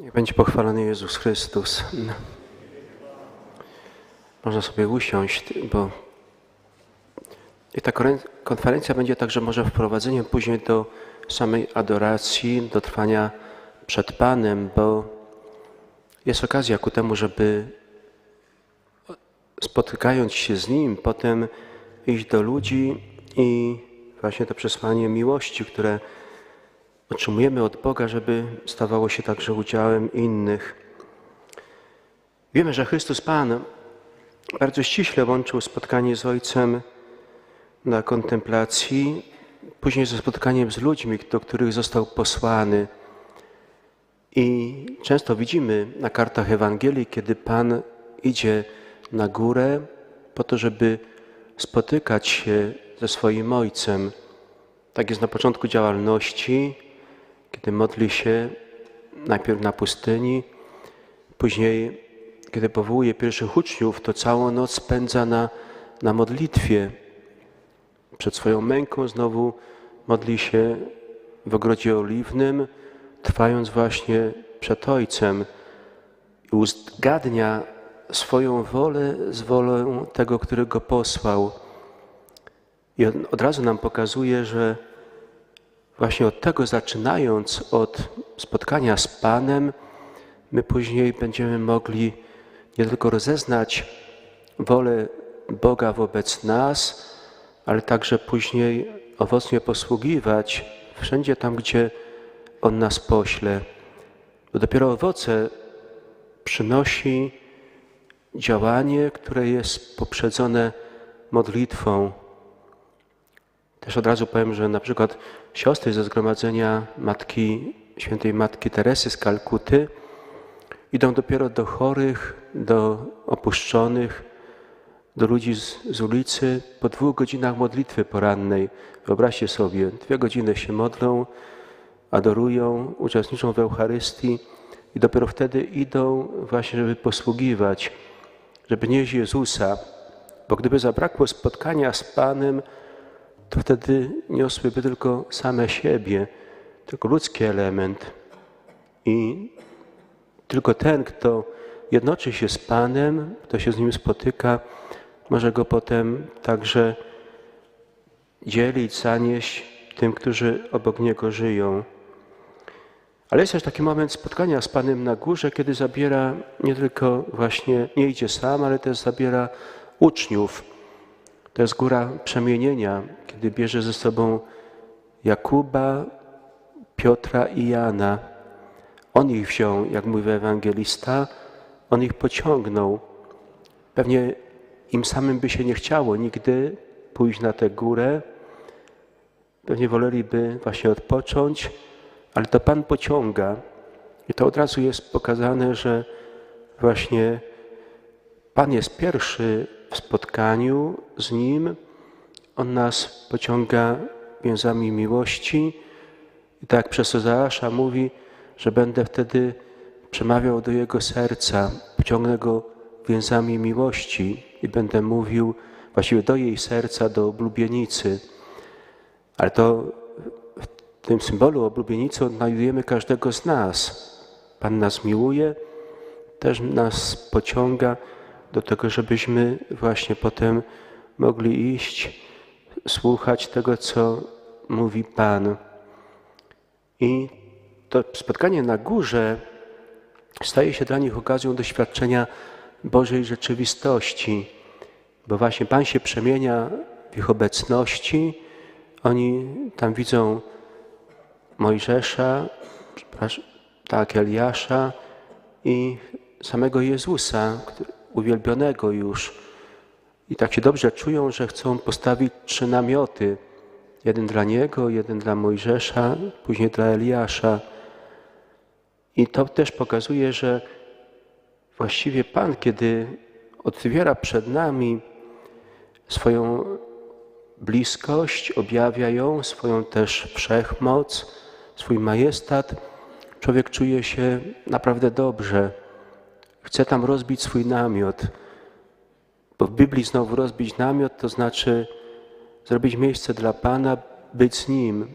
Niech będzie pochwalony Jezus Chrystus. Można sobie usiąść, bo i ta konferencja będzie także może wprowadzeniem później do samej adoracji, do trwania przed Panem, bo jest okazja ku temu, żeby spotykając się z Nim, potem iść do ludzi i właśnie to przesłanie miłości, które otrzymujemy od Boga, żeby stawało się także udziałem innych. Wiemy, że Chrystus Pan bardzo ściśle łączył spotkanie z Ojcem na kontemplacji, później ze spotkaniem z ludźmi, do których został posłany. I często widzimy na kartach Ewangelii, kiedy Pan idzie na górę po to, żeby spotykać się ze swoim Ojcem. Tak jest na początku działalności, kiedy modli się najpierw na pustyni, później, kiedy powołuje pierwszych uczniów, to całą noc spędza na, na modlitwie. Przed swoją męką znowu modli się w ogrodzie oliwnym, trwając właśnie przed Ojcem i uzgadnia swoją wolę z wolą tego, który go posłał. I od razu nam pokazuje, że właśnie od tego zaczynając, od spotkania z Panem, my później będziemy mogli nie tylko rozeznać wolę Boga wobec nas, ale także później owocnie posługiwać wszędzie tam, gdzie On nas pośle. Bo dopiero owoce przynosi działanie, które jest poprzedzone modlitwą. Też od razu powiem, że na przykład siostry ze zgromadzenia Matki, Świętej Matki Teresy z Kalkuty idą dopiero do chorych, do opuszczonych, do ludzi z, z ulicy po dwóch godzinach modlitwy porannej. Wyobraźcie sobie, dwie godziny się modlą, adorują, uczestniczą w Eucharystii i dopiero wtedy idą właśnie, żeby posługiwać, żeby nieść Jezusa. Bo gdyby zabrakło spotkania z Panem, to wtedy niosłyby tylko same siebie, tylko ludzki element. I tylko ten, kto jednoczy się z Panem, kto się z Nim spotyka, może Go potem także dzielić, zanieść tym, którzy obok Niego żyją. Ale jest też taki moment spotkania z Panem na górze, kiedy zabiera nie tylko właśnie, nie idzie sam, ale też zabiera uczniów. To jest góra przemienienia, kiedy bierze ze sobą Jakuba, Piotra i Jana. On ich wziął, jak mówi ewangelista, on ich pociągnął. Pewnie im samym by się nie chciało nigdy pójść na tę górę. Pewnie woleliby właśnie odpocząć, ale to Pan pociąga. I to od razu jest pokazane, że właśnie Pan jest pierwszy w spotkaniu z Nim. On nas pociąga więzami miłości. I tak przez Ozeasza mówi, że będę wtedy przemawiał do Jego serca, pociągnę Go więzami miłości i będę mówił właściwie do jej serca, do oblubienicy. Ale to w tym symbolu oblubienicy odnajdujemy każdego z nas. Pan nas miłuje, też nas pociąga do tego, żebyśmy właśnie potem mogli iść, słuchać tego, co mówi Pan. I to spotkanie na górze staje się dla nich okazją doświadczenia Bożej rzeczywistości, bo właśnie Pan się przemienia w ich obecności. Oni tam widzą Mojżesza, tak, Eliasza i samego Jezusa, uwielbionego już. I tak się dobrze czują, że chcą postawić trzy namioty. Jeden dla Niego, jeden dla Mojżesza, później dla Eliasza. I to też pokazuje, że właściwie Pan, kiedy otwiera przed nami swoją bliskość, objawia ją, swoją też wszechmoc, swój majestat, człowiek czuje się naprawdę dobrze. Chce tam rozbić swój namiot. Bo w Biblii znowu rozbić namiot to znaczy zrobić miejsce dla Pana, być z Nim.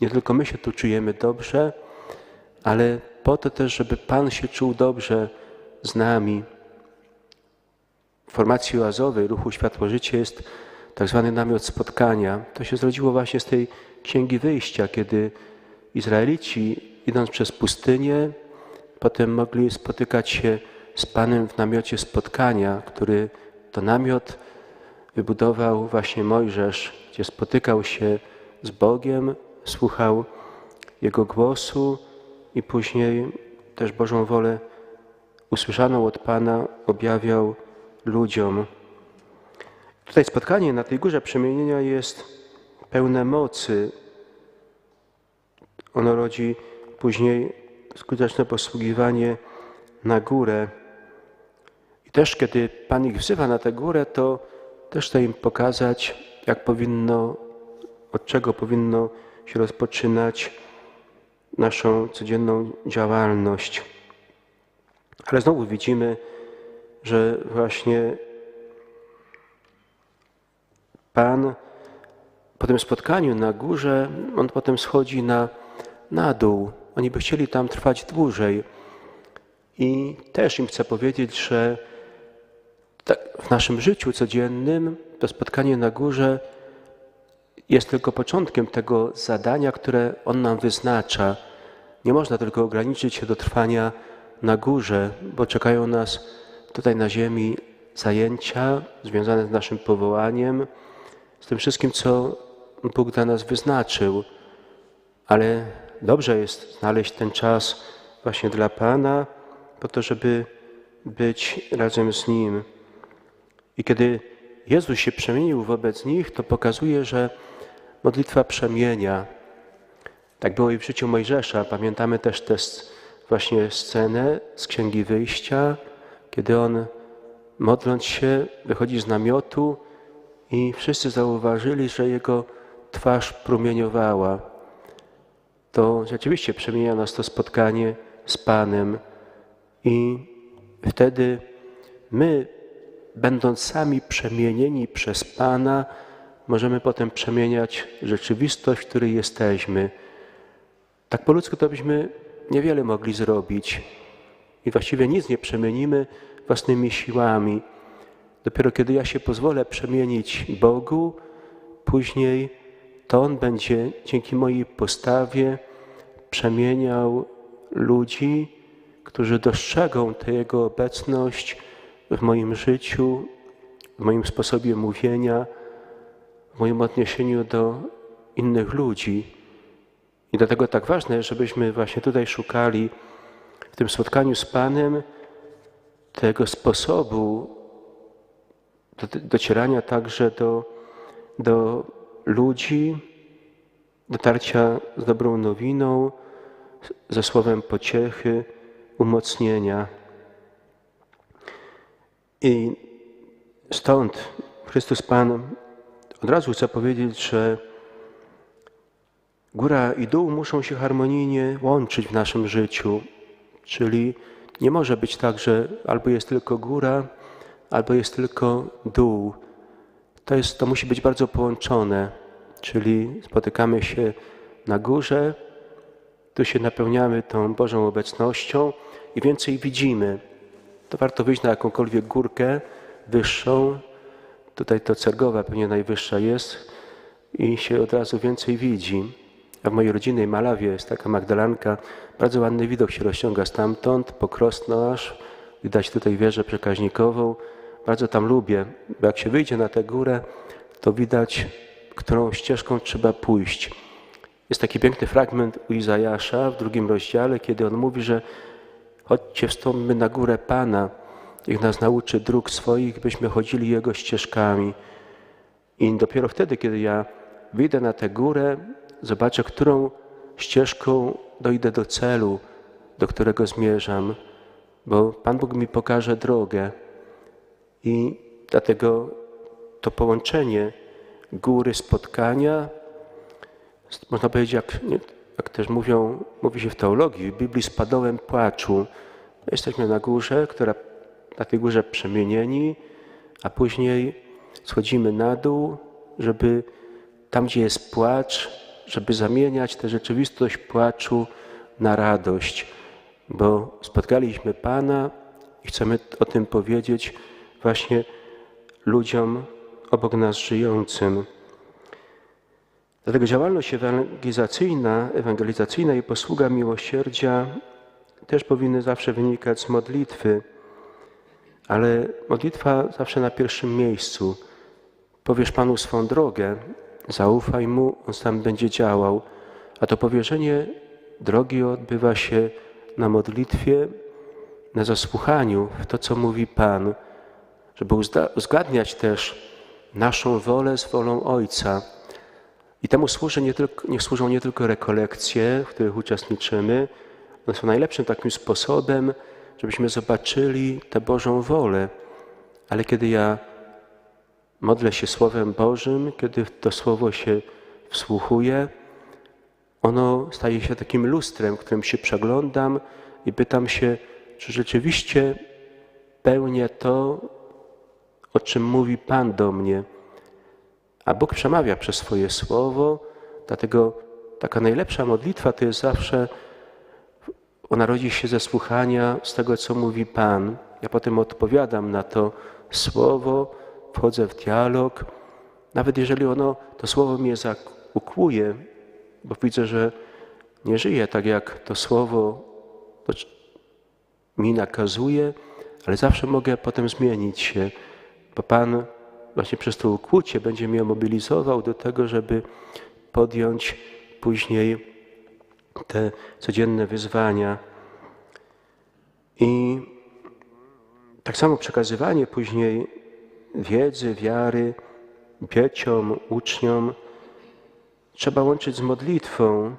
Nie tylko my się tu czujemy dobrze, ale po to też, żeby Pan się czuł dobrze z nami. W formacji oazowej ruchu Światło Życie jest tak zwany namiot spotkania. To się zrodziło właśnie z tej Księgi Wyjścia, kiedy Izraelici idąc przez pustynię, potem mogli spotykać się z Panem w namiocie spotkania, który to namiot wybudował właśnie Mojżesz, gdzie spotykał się z Bogiem, słuchał Jego głosu i później też Bożą wolę usłyszaną od Pana objawiał ludziom. Tutaj spotkanie na tej górze przemienienia jest pełne mocy. Ono rodzi później skuteczne posługiwanie na górę. I też kiedy Pan ich wzywa na tę górę, to też chce im pokazać, jak powinno, od czego powinno się rozpoczynać naszą codzienną działalność. Ale znowu widzimy, że właśnie Pan po tym spotkaniu na górze, on potem schodzi na, na dół. Oni by chcieli tam trwać dłużej. I też im chcę powiedzieć, że tak w naszym życiu codziennym to spotkanie na górze jest tylko początkiem tego zadania, które On nam wyznacza. Nie można tylko ograniczyć się do trwania na górze, bo czekają nas tutaj na ziemi zajęcia związane z naszym powołaniem, z tym wszystkim, co Bóg dla nas wyznaczył. Ale dobrze jest znaleźć ten czas właśnie dla Pana, po to, żeby być razem z Nim. I kiedy Jezus się przemienił wobec nich, to pokazuje, że modlitwa przemienia. Tak było i w życiu Mojżesza. Pamiętamy też tę właśnie scenę z Księgi Wyjścia, kiedy on modląc się wychodzi z namiotu i wszyscy zauważyli, że jego twarz promieniowała. To rzeczywiście przemienia nas to spotkanie z Panem i wtedy my, będąc sami przemienieni przez Pana, możemy potem przemieniać rzeczywistość, w której jesteśmy. Tak po ludzku to byśmy niewiele mogli zrobić i właściwie nic nie przemienimy własnymi siłami. Dopiero kiedy ja się pozwolę przemienić Bogu, później to On będzie dzięki mojej postawie przemieniał ludzi, którzy dostrzegą tę Jego obecność w moim życiu, w moim sposobie mówienia, w moim odniesieniu do innych ludzi. I dlatego tak ważne żebyśmy właśnie tutaj szukali w tym spotkaniu z Panem tego sposobu docierania także do, do ludzi, dotarcia z dobrą nowiną, ze słowem pociechy, umocnienia. I stąd Chrystus Pan od razu chce powiedzieć, że góra i dół muszą się harmonijnie łączyć w naszym życiu. Czyli nie może być tak, że albo jest tylko góra, albo jest tylko dół. To, jest, to musi być bardzo połączone, czyli spotykamy się na górze, tu się napełniamy tą Bożą obecnością i więcej widzimy. To warto wyjść na jakąkolwiek górkę wyższą. Tutaj to Cergowa pewnie najwyższa jest i się od razu więcej widzi. A w mojej rodzinnej Malawie jest taka Magdalanka. Bardzo ładny widok się rozciąga stamtąd, po Krosno aż. Widać tutaj wieżę przekaźnikową. Bardzo tam lubię, jak się wyjdzie na tę górę, to widać, którą ścieżką trzeba pójść. Jest taki piękny fragment u Izajasza w drugim rozdziale, kiedy on mówi, że chodźcie, wstąpmy na górę Pana, niech nas nauczy dróg swoich, byśmy chodzili Jego ścieżkami. I dopiero wtedy, kiedy ja wyjdę na tę górę, zobaczę, którą ścieżką dojdę do celu, do którego zmierzam, bo Pan Bóg mi pokaże drogę. I dlatego to połączenie góry spotkania, można powiedzieć, jak, jak też mówią, mówi się w teologii, w Biblii z padołem płaczu. Jesteśmy na górze, która, na tej górze przemienieni, a później schodzimy na dół, żeby tam, gdzie jest płacz, żeby zamieniać tę rzeczywistość płaczu na radość. bo spotkaliśmy Pana i chcemy o tym powiedzieć właśnie ludziom obok nas żyjącym. Dlatego działalność ewangelizacyjna, ewangelizacyjna i posługa miłosierdzia też powinny zawsze wynikać z modlitwy, ale modlitwa zawsze na pierwszym miejscu. Powiesz Panu swą drogę, zaufaj Mu, On sam będzie działał, a to powierzenie drogi odbywa się na modlitwie, na zasłuchaniu w to, co mówi Pan, żeby uzgadniać też naszą wolę z wolą Ojca. I temu służy nie tylko, niech służą nie tylko rekolekcje, w których uczestniczymy, one są najlepszym takim sposobem, żebyśmy zobaczyli tę Bożą wolę. Ale kiedy ja modlę się Słowem Bożym, kiedy to Słowo się wsłuchuję, ono staje się takim lustrem, którym się przeglądam i pytam się, czy rzeczywiście pełnię to, o czym mówi Pan do mnie. A Bóg przemawia przez swoje słowo, dlatego taka najlepsza modlitwa to jest zawsze, ona rodzi się ze słuchania z tego, co mówi Pan. Ja potem odpowiadam na to słowo, wchodzę w dialog, nawet jeżeli ono, to słowo mnie ukłuje, bo widzę, że nie żyję tak, jak to słowo mi nakazuje, ale zawsze mogę potem zmienić się, bo Pan właśnie przez to ukłucie będzie mnie mobilizował do tego, żeby podjąć później te codzienne wyzwania. I tak samo przekazywanie później wiedzy, wiary dzieciom, uczniom trzeba łączyć z modlitwą.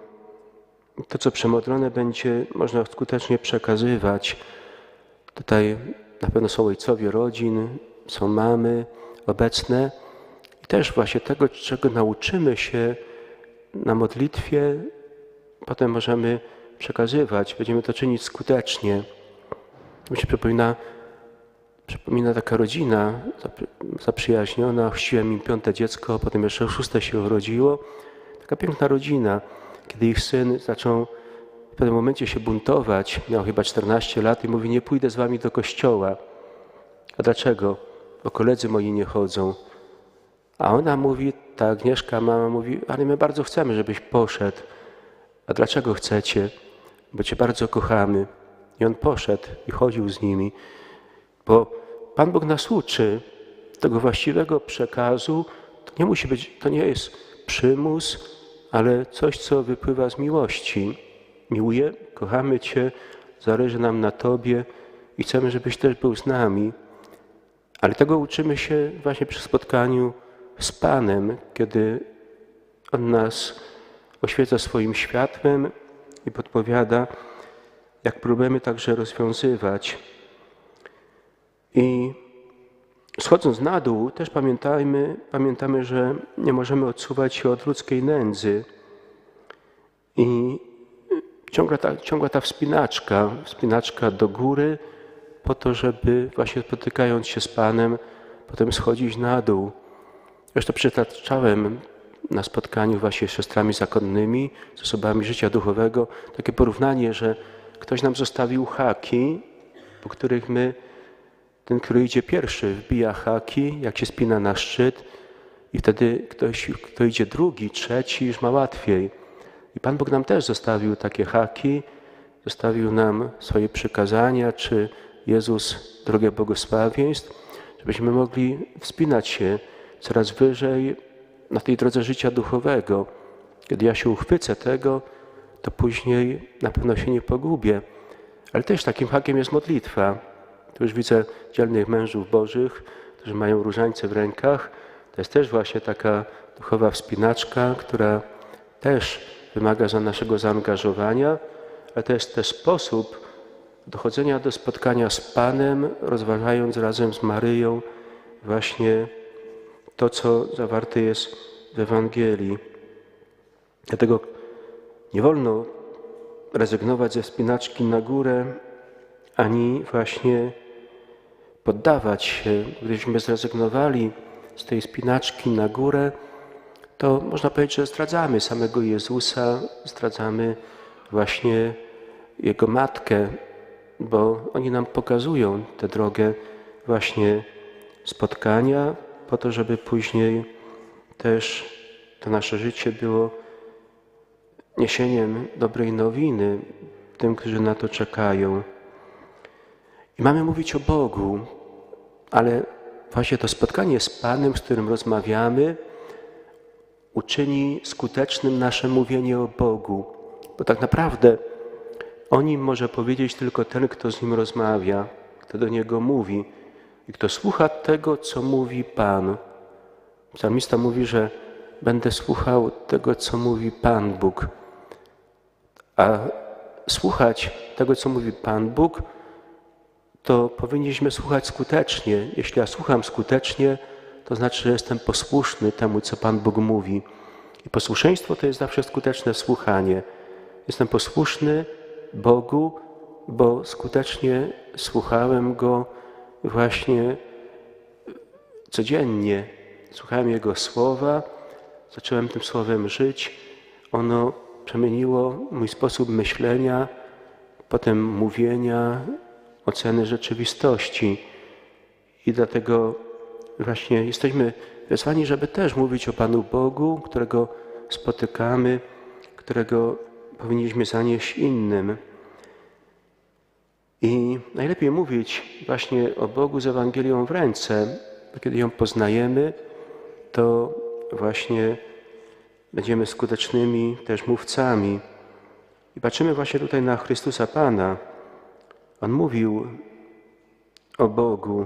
To, co przemodlone będzie, można skutecznie przekazywać. Tutaj na pewno są ojcowie rodzin, są mamy obecne i też właśnie tego, czego nauczymy się na modlitwie, potem możemy przekazywać. Będziemy to czynić skutecznie. Mi się przypomina, przypomina taka rodzina zaprzyjaźniona. Chrzciłem im piąte dziecko, potem jeszcze szóste się urodziło. Taka piękna rodzina. Kiedy ich syn zaczął w pewnym momencie się buntować, miał chyba 14 lat i mówi, nie pójdę z wami do kościoła. A dlaczego? Bo koledzy moi nie chodzą. A ona mówi, ta Agnieszka, mama mówi, ale my bardzo chcemy, żebyś poszedł. A dlaczego chcecie? Bo cię bardzo kochamy. I on poszedł i chodził z nimi, bo Pan Bóg nas uczy tego właściwego przekazu. To nie musi być, to nie jest przymus, ale coś, co wypływa z miłości. Miłuję, kochamy Cię, zależy nam na Tobie i chcemy, żebyś też był z nami. Ale tego uczymy się właśnie przy spotkaniu z Panem, kiedy On nas oświeca swoim światłem i podpowiada, jak problemy także rozwiązywać. I schodząc na dół, też pamiętajmy, pamiętamy, że nie możemy odsuwać się od ludzkiej nędzy. I ta, ciągła ta wspinaczka, wspinaczka do góry, po to, żeby właśnie spotykając się z Panem, potem schodzić na dół. Zresztą przytaczałem na spotkaniu właśnie z siostrami zakonnymi, z osobami życia duchowego, takie porównanie, że ktoś nam zostawił haki, po których my, ten, który idzie pierwszy, wbija haki, jak się spina na szczyt i wtedy ktoś, kto idzie drugi, trzeci, już ma łatwiej. I Pan Bóg nam też zostawił takie haki, zostawił nam swoje przykazania, czy Jezus drogę błogosławieństw, żebyśmy mogli wspinać się coraz wyżej na tej drodze życia duchowego. Kiedy ja się uchwycę tego, to później na pewno się nie pogubię. Ale też takim hakiem jest modlitwa. Tu już widzę dzielnych mężów bożych, którzy mają różańce w rękach. To jest też właśnie taka duchowa wspinaczka, która też wymaga za naszego zaangażowania, ale to jest też sposób dochodzenia do spotkania z Panem, rozważając razem z Maryją właśnie to, co zawarte jest w Ewangelii. Dlatego nie wolno rezygnować ze wspinaczki na górę, ani właśnie poddawać się. Gdybyśmy zrezygnowali z tej spinaczki na górę, to można powiedzieć, że zdradzamy samego Jezusa, zdradzamy właśnie Jego matkę, bo oni nam pokazują tę drogę właśnie spotkania, po to, żeby później też to nasze życie było niesieniem dobrej nowiny tym, którzy na to czekają. I mamy mówić o Bogu, ale właśnie to spotkanie z Panem, z którym rozmawiamy, uczyni skutecznym nasze mówienie o Bogu. Bo tak naprawdę o nim może powiedzieć tylko ten, kto z nim rozmawia, kto do niego mówi i kto słucha tego, co mówi Pan. Psalmista mówi, że będę słuchał tego, co mówi Pan Bóg. A słuchać tego, co mówi Pan Bóg, to powinniśmy słuchać skutecznie. Jeśli ja słucham skutecznie, to znaczy, że jestem posłuszny temu, co Pan Bóg mówi. I posłuszeństwo to jest zawsze skuteczne słuchanie. Jestem posłuszny Bogu, bo skutecznie słuchałem Go właśnie codziennie. Słuchałem Jego słowa, zacząłem tym słowem żyć. Ono przemieniło mój sposób myślenia, potem mówienia, oceny rzeczywistości. I dlatego właśnie jesteśmy wezwani, żeby też mówić o Panu Bogu, którego spotykamy, którego powinniśmy zanieść innym. I najlepiej mówić właśnie o Bogu z Ewangelią w ręce, bo kiedy ją poznajemy, to właśnie będziemy skutecznymi też mówcami. I patrzymy właśnie tutaj na Chrystusa Pana. On mówił o Bogu,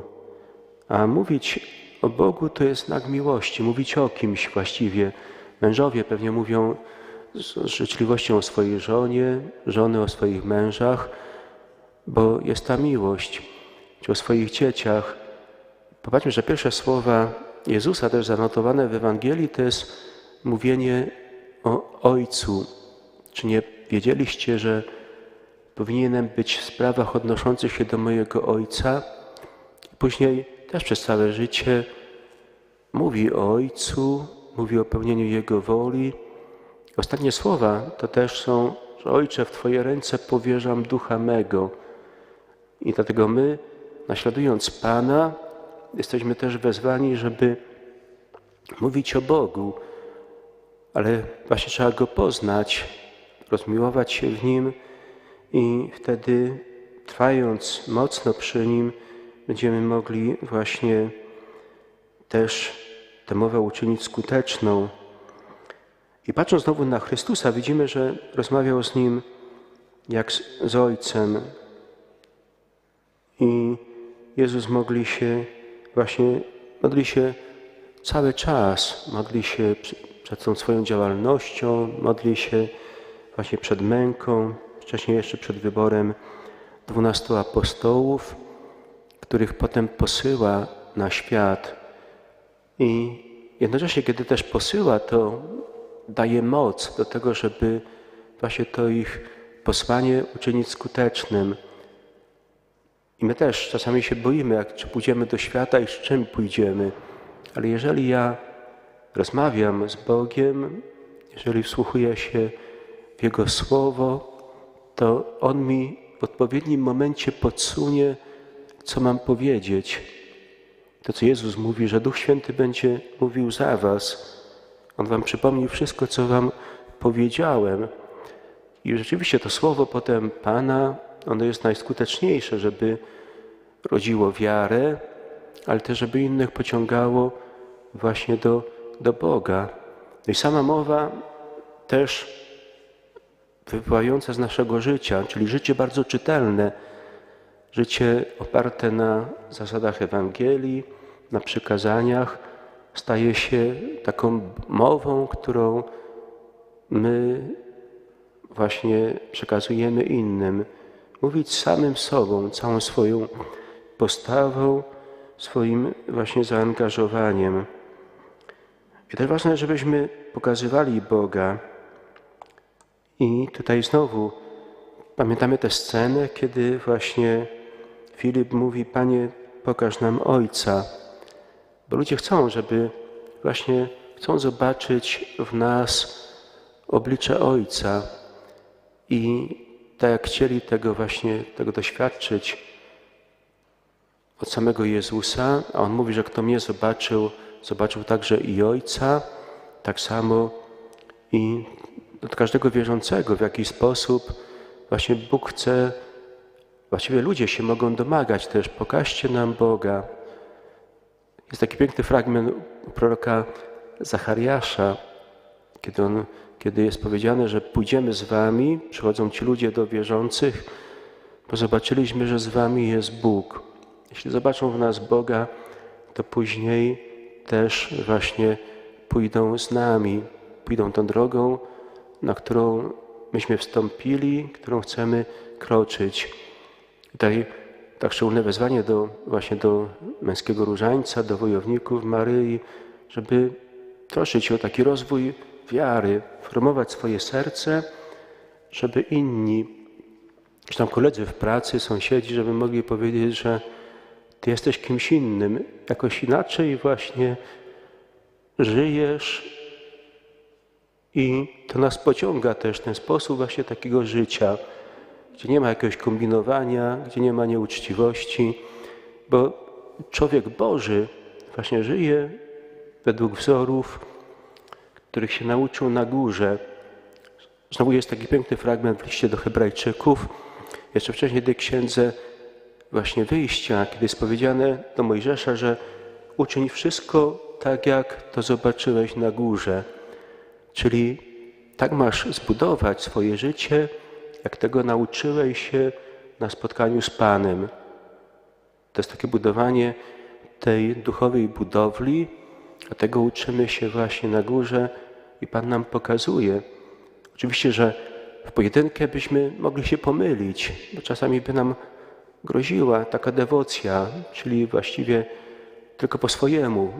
a mówić o Bogu to jest znak miłości, mówić o kimś właściwie. Mężowie pewnie mówią z życzliwością o swojej żonie, żony o swoich mężach, bo jest ta miłość, czy o swoich dzieciach. Popatrzmy, że pierwsze słowa Jezusa, też zanotowane w Ewangelii, to jest mówienie o Ojcu. Czy nie wiedzieliście, że powinienem być w sprawach odnoszących się do mojego Ojca? Później też przez całe życie mówi o Ojcu, mówi o pełnieniu Jego woli. Ostatnie słowa to też są, że Ojcze, w Twoje ręce powierzam ducha mego. I dlatego my, naśladując Pana, jesteśmy też wezwani, żeby mówić o Bogu, ale właśnie trzeba Go poznać, rozmiłować się w Nim i wtedy, trwając mocno przy Nim, będziemy mogli właśnie też tę mowę uczynić skuteczną. I patrząc znowu na Chrystusa, widzimy, że rozmawiał z Nim jak z, z Ojcem. I Jezus mogli się właśnie, modli się cały czas, modli się przed tą swoją działalnością, modli się właśnie przed męką, wcześniej jeszcze przed wyborem dwunastu apostołów, których potem posyła na świat. I jednocześnie, kiedy też posyła, to daje moc do tego, żeby właśnie to ich posłanie uczynić skutecznym. I my też czasami się boimy, jak czy pójdziemy do świata i z czym pójdziemy. Ale jeżeli ja rozmawiam z Bogiem, jeżeli wsłuchuję się w Jego Słowo, to On mi w odpowiednim momencie podsunie, co mam powiedzieć. To, co Jezus mówi, że Duch Święty będzie mówił za Was. On Wam przypomni wszystko, co Wam powiedziałem. I rzeczywiście to słowo potem Pana, ono jest najskuteczniejsze, żeby rodziło wiarę, ale też, żeby innych pociągało właśnie do, do Boga. No i sama mowa też wypływająca z naszego życia, czyli życie bardzo czytelne, życie oparte na zasadach Ewangelii, na przykazaniach, staje się taką mową, którą my właśnie przekazujemy innym. Mówić samym sobą, całą swoją postawą, swoim właśnie zaangażowaniem. I też ważne, żebyśmy pokazywali Boga. I tutaj znowu pamiętamy tę scenę, kiedy właśnie Filip mówi: Panie, pokaż nam Ojca. Bo ludzie chcą, żeby właśnie chcą zobaczyć w nas oblicze Ojca. I tak jak chcieli tego właśnie, tego doświadczyć od samego Jezusa, a On mówi, że kto mnie zobaczył, zobaczył także i Ojca, tak samo i od każdego wierzącego w jakiś sposób właśnie Bóg chce, właściwie ludzie się mogą domagać też, pokażcie nam Boga. Jest taki piękny fragment proroka Zachariasza, kiedy, on, kiedy jest powiedziane, że pójdziemy z wami, przychodzą ci ludzie do wierzących, bo zobaczyliśmy, że z wami jest Bóg. Jeśli zobaczą w nas Boga, to później też właśnie pójdą z nami, pójdą tą drogą, na którą myśmy wstąpili, którą chcemy kroczyć. Tutaj tak szczególne wezwanie do, właśnie do męskiego różańca, do wojowników Maryi, żeby troszczyć się o taki rozwój wiary, formować swoje serce, żeby inni, czy tam koledzy w pracy, sąsiedzi, żeby mogli powiedzieć, że Ty jesteś kimś innym, jakoś inaczej właśnie żyjesz i to nas pociąga też ten sposób właśnie takiego życia, gdzie nie ma jakiegoś kombinowania, gdzie nie ma nieuczciwości, bo człowiek Boży właśnie żyje według wzorów, których się nauczył na górze. Znowu jest taki piękny fragment w liście do Hebrajczyków, jeszcze wcześniej tej księdze właśnie wyjścia, kiedy jest powiedziane do Mojżesza, że uczyń wszystko tak, jak to zobaczyłeś na górze. Czyli tak masz zbudować swoje życie, jak tego nauczyłeś się na spotkaniu z Panem. To jest takie budowanie tej duchowej budowli, a tego uczymy się właśnie na górze i Pan nam pokazuje. Oczywiście, że w pojedynkę byśmy mogli się pomylić, bo czasami by nam groziła taka dewocja, czyli właściwie tylko po swojemu.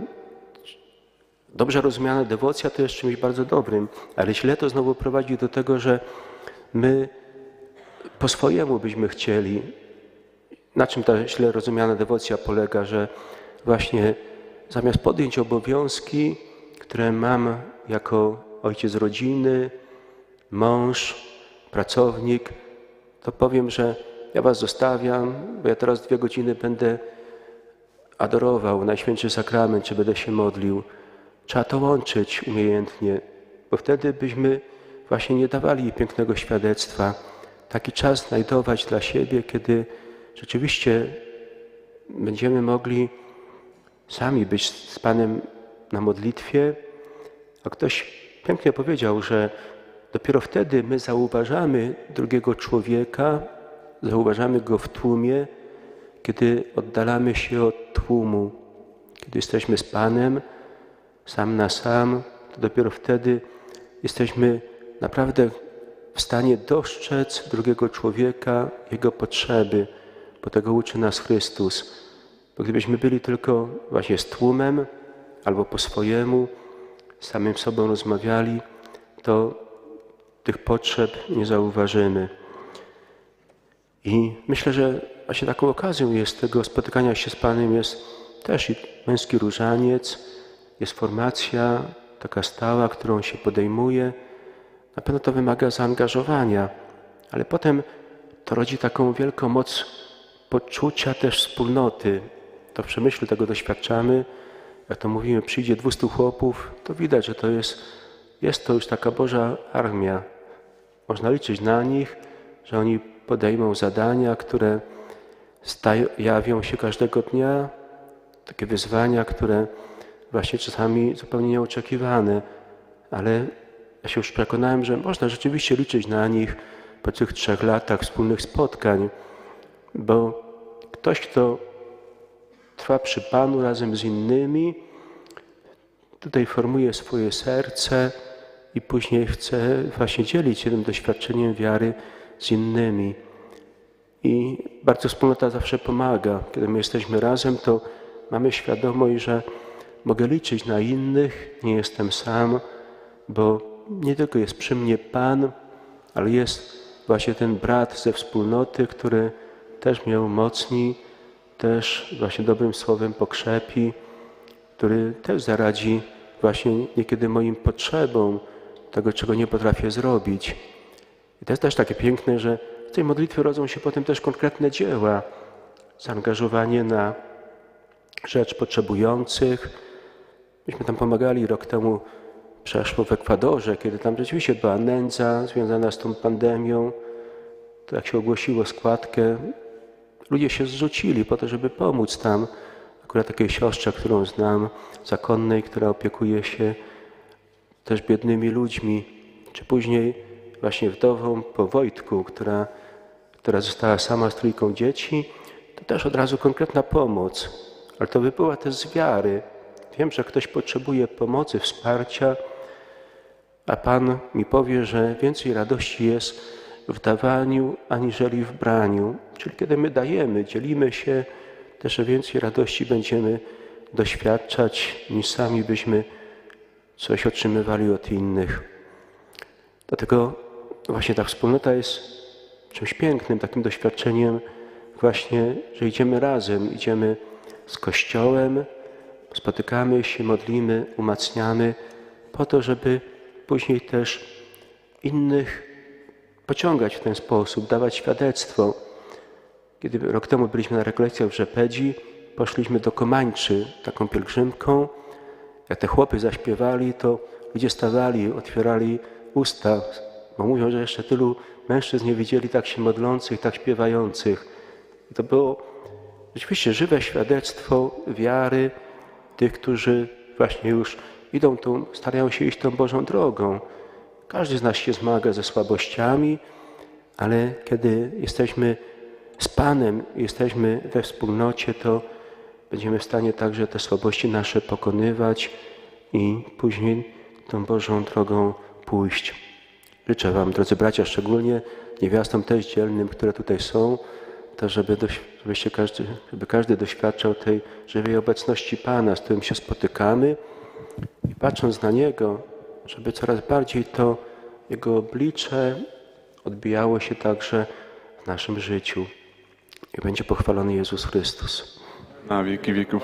Dobrze rozumiana dewocja to jest czymś bardzo dobrym, ale źle to znowu prowadzi do tego, że my po swojemu byśmy chcieli. Na czym ta źle rozumiana dewocja polega, że właśnie zamiast podjąć obowiązki, które mam jako ojciec rodziny, mąż, pracownik, to powiem, że ja was zostawiam, bo ja teraz dwie godziny będę adorował Najświętszy Sakrament, czy będę się modlił. Trzeba to łączyć umiejętnie, bo wtedy byśmy właśnie nie dawali pięknego świadectwa. Taki czas znajdować dla siebie, kiedy rzeczywiście będziemy mogli sami być z Panem na modlitwie. A ktoś pięknie powiedział, że dopiero wtedy my zauważamy drugiego człowieka, zauważamy go w tłumie, kiedy oddalamy się od tłumu, kiedy jesteśmy z Panem, sam na sam, to dopiero wtedy jesteśmy naprawdę w stanie dostrzec drugiego człowieka, jego potrzeby, bo tego uczy nas Chrystus. Bo gdybyśmy byli tylko właśnie z tłumem albo po swojemu, samym sobą rozmawiali, to tych potrzeb nie zauważymy. I myślę, że właśnie taką okazją jest tego spotykania się z Panem jest też i męski różaniec, jest formacja taka stała, którą się podejmuje. Na pewno to wymaga zaangażowania, ale potem to rodzi taką wielką moc poczucia też wspólnoty. To w przemyśle tego doświadczamy. Jak to mówimy, przyjdzie 200 chłopów, to widać, że to jest, jest to już taka Boża armia. Można liczyć na nich, że oni podejmą zadania, które jawią się każdego dnia, takie wyzwania, które właśnie czasami zupełnie nieoczekiwane, ale ja się już przekonałem, że można rzeczywiście liczyć na nich po tych trzech latach wspólnych spotkań, bo ktoś, kto trwa przy Panu razem z innymi, tutaj formuje swoje serce i później chce właśnie dzielić się tym doświadczeniem wiary z innymi. I bardzo wspólnota zawsze pomaga. Kiedy my jesteśmy razem, to mamy świadomość, że mogę liczyć na innych, nie jestem sam, bo nie tylko jest przy mnie Pan, ale jest właśnie ten brat ze wspólnoty, który też mnie umocni, też właśnie dobrym słowem pokrzepi, który też zaradzi właśnie niekiedy moim potrzebom tego, czego nie potrafię zrobić. I to jest też takie piękne, że w tej modlitwie rodzą się potem też konkretne dzieła, zaangażowanie na rzecz potrzebujących. Myśmy tam pomagali rok temu, przeszło w Ekwadorze, kiedy tam rzeczywiście była nędza związana z tą pandemią. To jak się ogłosiło składkę, ludzie się zrzucili po to, żeby pomóc tam. Akurat takiej siostrze, którą znam, zakonnej, która opiekuje się też biednymi ludźmi, czy później właśnie wdową po Wojtku, która, która została sama z trójką dzieci, to też od razu konkretna pomoc, ale to wypływa też z wiary. Wiem, że ktoś potrzebuje pomocy, wsparcia, a Pan mi powie, że więcej radości jest w dawaniu aniżeli w braniu. Czyli kiedy my dajemy, dzielimy się, też więcej radości będziemy doświadczać, niż sami byśmy coś otrzymywali od innych. Dlatego właśnie ta wspólnota jest czymś pięknym, takim doświadczeniem właśnie, że idziemy razem, idziemy z Kościołem, spotykamy się, modlimy, umacniamy po to, żeby później też innych pociągać w ten sposób, dawać świadectwo. Kiedy rok temu byliśmy na rekolekcjach w Rzepedzi, poszliśmy do Komańczy taką pielgrzymką. Jak te chłopy zaśpiewali, to ludzie stawali, otwierali usta, bo mówią, że jeszcze tylu mężczyzn nie widzieli tak się modlących, tak śpiewających. I to było rzeczywiście żywe świadectwo wiary tych, którzy właśnie już idą tą, starają się iść tą Bożą drogą. Każdy z nas się zmaga ze słabościami, ale kiedy jesteśmy z Panem, jesteśmy we wspólnocie, to będziemy w stanie także te słabości nasze pokonywać i później tą Bożą drogą pójść. Życzę Wam, drodzy bracia, szczególnie niewiastom też dzielnym, które tutaj są, to żeby, każdy, żeby każdy doświadczał tej żywej obecności Pana, z którym się spotykamy i patrząc na Niego, żeby coraz bardziej to Jego oblicze odbijało się także w naszym życiu. I będzie pochwalony Jezus Chrystus. Na wieki wieków.